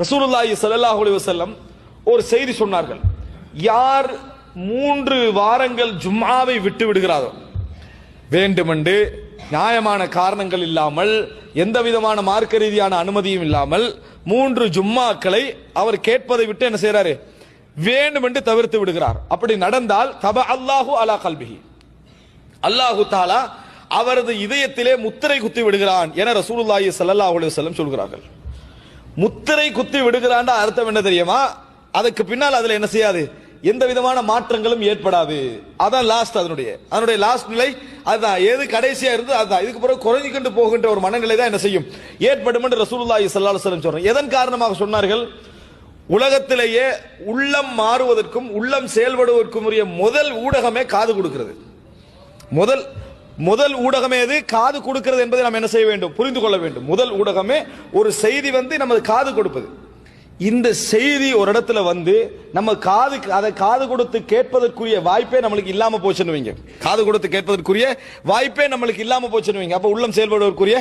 ரசூலுல்லாஹி சல்லாஹ் அலைஹி ஒரு செய்தி சொன்னார்கள். யார் மூன்று வாரங்கள் ஜும்மாவை விட்டு விடுகிறாரோ வேண்டுமென்று நியாயமான காரணங்கள் இல்லாமல் எந்த விதமான மார்க்க ரீதியான அனுமதியும் இல்லாமல் மூன்று ஜும்மாக்களை அவர் கேட்பதை விட்டு என்ன செய்யறாரு வேண்டுமென்று தவிர்த்து விடுகிறார். அப்படி நடந்தால் தப அல்லாஹு அலா கல்பிஹி. அல்லாஹு தாலா அவரது இதயத்திலே முத்திரை குத்தி விடுகிறான் என ரசூலுல்லாஹி ஸல்லல்லாஹு அலுவலம் சொல்கிறார்கள். முத்திரை குத்தி விடுகிறான் அர்த்தம் என்ன தெரியுமா? அதுக்கு பின்னால் அதுல என்ன செய்யாது? எந்த விதமான மாற்றங்களும் ஏற்படாது. அதான் லாஸ்ட் அதனுடைய. அதனுடைய லாஸ்ட் நிலை அதுதான். எது கடைசியா இருந்து அதுதான். இதுக்கு பிறகு குறைஞ்சு கொண்டு போகின்ற ஒரு மனநிலை தான் என்ன செய்யும்? ஏற்படும் என்று ரசூலுல்லாஹி ஸல்லல்லாஹு அலைஹி வஸல்லம் எதன் காரணமாக சொன்னார்கள்? உலகத்திலேயே உள்ளம் மாறுவதற்கும் உள்ளம் செயல்படுவதற்கும் உரிய முதல் ஊடகமே காது கொடுக்கிறது. முதல் முதல் ஊடகமே அது காது கொடுக்கிறது என்பதை நாம் என்ன செய்ய வேண்டும்? புரிந்து கொள்ள வேண்டும். முதல் ஊடகமே ஒரு செய்தி வந்து நமது காது கொடுப்பது. இந்த செய்தி ஒரு இடத்துல வந்து நம்ம காது அதை காது கொடுத்து கேட்பதற்குரிய வாய்ப்பே நம்மளுக்கு இல்லாம போச்சுன்னு வைங்க. காது கொடுத்து கேட்பதற்குரிய வாய்ப்பே நம்மளுக்கு இல்லாம போச்சுன்னு வைங்க. அப்ப உள்ளம் செயல்படுவதற்குரிய